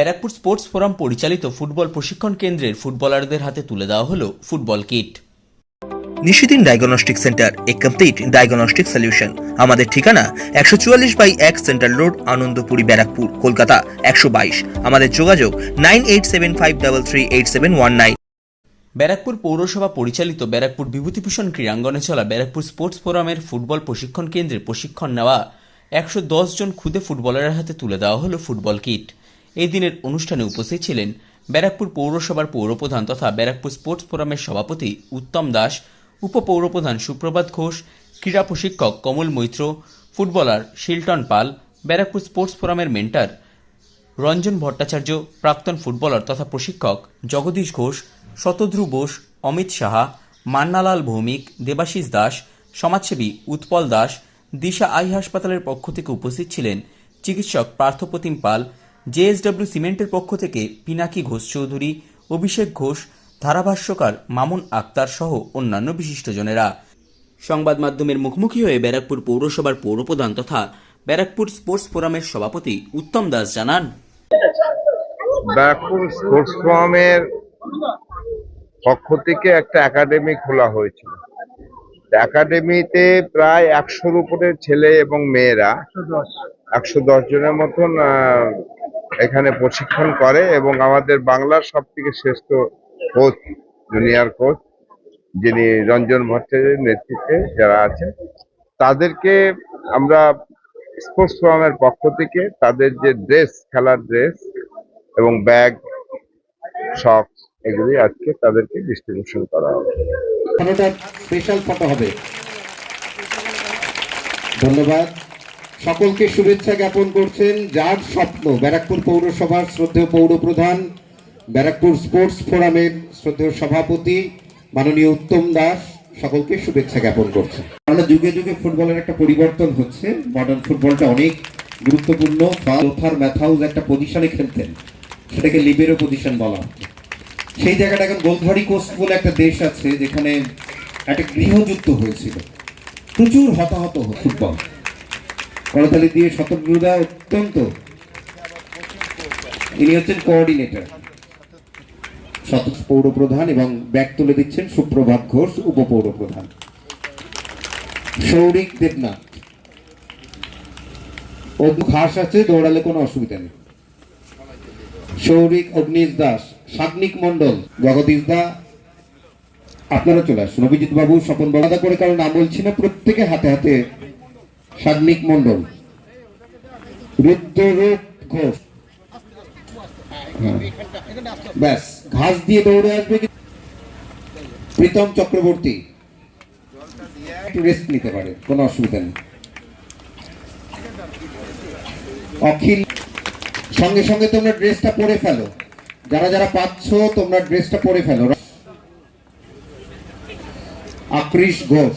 Barrackpore sports forum পরিচালিত football প্রশিক্ষণ কেন্দ্রের ফুটবলারদের হাতে তুলে দেওয়া হলো football kit. Nishidin diagnostic centre এ কমপ্লিট ডায়াগনস্টিক সলিউশন। আমাদের ঠিকানা একশো চুয়াল্লিশ বাই এক সেন্ট্রাল রোড আনন্দপুরি ব্যারাকপুর কলকাতা একশো বাইশ। আমাদের যোগাযোগ nine eight seven five double three eight seven one nine. Barrackpore পৌরসভা পরিচালিত ব্যারাকপুর বিভূতিভূষণ ক্রীড়াঙ্গনে চলা ব্যারাকপুর স্পোর্টস ফোরামের ফুটবল প্রশিক্ষণ কেন্দ্রে প্রশিক্ষণ নেওয়া একশো দশ জন খুদে ফুটবলারের হাতে তুলে দেওয়া হলো ফুটবল কিট। এই দিনের অনুষ্ঠানে উপস্থিত ছিলেন ব্যারাকপুর পৌরসভার পৌরপ্রধান তথা ব্যারাকপুর স্পোর্টস ফোরামের সভাপতি উত্তম দাস, উপপৌরপ্রধান সুপ্রভাত ঘোষ, ক্রীড়া প্রশিক্ষক কমল মৈত্র, ফুটবলার শিলটন পাল, ব্যারাকপুর স্পোর্টস ফোরামের মেন্টার রঞ্জন ভট্টাচার্য, প্রাক্তন ফুটবলার তথা প্রশিক্ষক জগদীশ ঘোষ শতধ্রু বোস, অমিত সাহা, মান্নালাল ভৌমিক, দেবাশিস দাস, সমাজসেবী উৎপল দাস, দিশা আই হাসপাতালের পক্ষ থেকে উপস্থিত ছিলেন চিকিৎসক পার্থপ্রতিম পাল জেএসডব্লিউ সিমেন্টের পক্ষ থেকে পিনাকি ঘোষ চৌধুরী, অভিষেক ঘোষ, ধারাভাষ্যকার মামুন আক্তার সহ অন্যান্য বিশিষ্টজনেরা। সংবাদ মাধ্যমের মুখোমুখি হয়ে ব্যারাকপুর পৌরসভার পৌরপ্রধান তথা ব্যারাকপুর স্পোর্টস ফোরামের সভাপতি উত্তম দাস জানান। ব্যারাকপুর স্পোর্টস ফোরামের পক্ষ থেকে একটা একাডেমি খোলা হয়েছিল। একাডেমিতে প্রায় একশোর উপরে ছেলে এবং মেয়েরা, একশো দশ জনের মতন এখানে প্রশিক্ষণ করে এবং আমাদের বাংলার সব থেকে শ্রেষ্ঠ কোচ জুনিয়র কোচ যিনি রঞ্জন ভট্টাচার্যের নেতৃত্বে যারা আছে, তাদেরকে আমরা স্পোর্টস ফোরামের পক্ষ থেকে তাদের যে ড্রেস খেলার ড্রেস এবং ব্যাগ সক্স এগুলি আজকে তাদেরকে ডিস্ট্রিবিউশন করা হবে। স্পেশাল ফটো হবে। ধন্যবাদ। সকলকে শুভেচ্ছা জ্ঞাপন করছেন যার স্বপ্ন ব্যারাকপুর পৌরসভার শ্রদ্ধেয় পৌরপ্রধান, ব্যারাকপুর স্পোর্টস ফোরামের শ্রদ্ধেয় সভাপতি মাননীয় উত্তম দাস, সকলকে শুভেচ্ছা জ্ঞাপন করছে আমরা যুগে যুগে ফুটবলের একটা পরিবর্তন হচ্ছে। মডার্ন ফুটবলটা অনেক গুরুত্বপূর্ণ। লোথার ম্যাথাউস একটা পজিশনে খেলতেন। সেটাকে লিবেরো পজিশন বলা সেই জায়গাটা এখন গোলধারী কোস্ট বলে একটা দেশ আছে, যেখানে একটা গৃহযুদ্ধ হয়েছিল। প্রচুর হতাহত ফুটবল। করতালি দিয়ে শতগুরুদা অত্যন্ত। ইনি হচ্ছেন কোঅর্ডিনেটর শত পৌরপ্রধান এবং ব্যাগ তুলে দিচ্ছেন সুপ্রভাত ঘোষ, উপপৌরপ্রধান। সৌরিক দেবনাথ। ও ঘাস আছে, দৌড়ালে কোনো অসুবিধা নেই। সৌরিক অগ্নিশ দাস, সাগ্নিক মন্ডল জগদীশ দা। আপনারা চলে আসুন। অভিজিৎ বাবু, স্বপন বাবু আলাদা করে কারণ নাম বলছি না, প্রত্যেকে হাতে হাতে সাগ্নিক মন্ডল রুদ্ররূপ ঘোষ। হ্যাঁ। ব্যাস, ঘাস দিয়ে দৌড়ে আসবে প্রীতম চক্রবর্তী। একটু রেস্ট নিতে পারে, কোনো অসুবিধা নেই। অখিল, সঙ্গে সঙ্গে তোমরা ড্রেসটা পরে ফেলো। যারা যারা পাচ্ছ, তোমরা ড্রেসটা পরে ফেলো। আক্রিশ ঘোষ।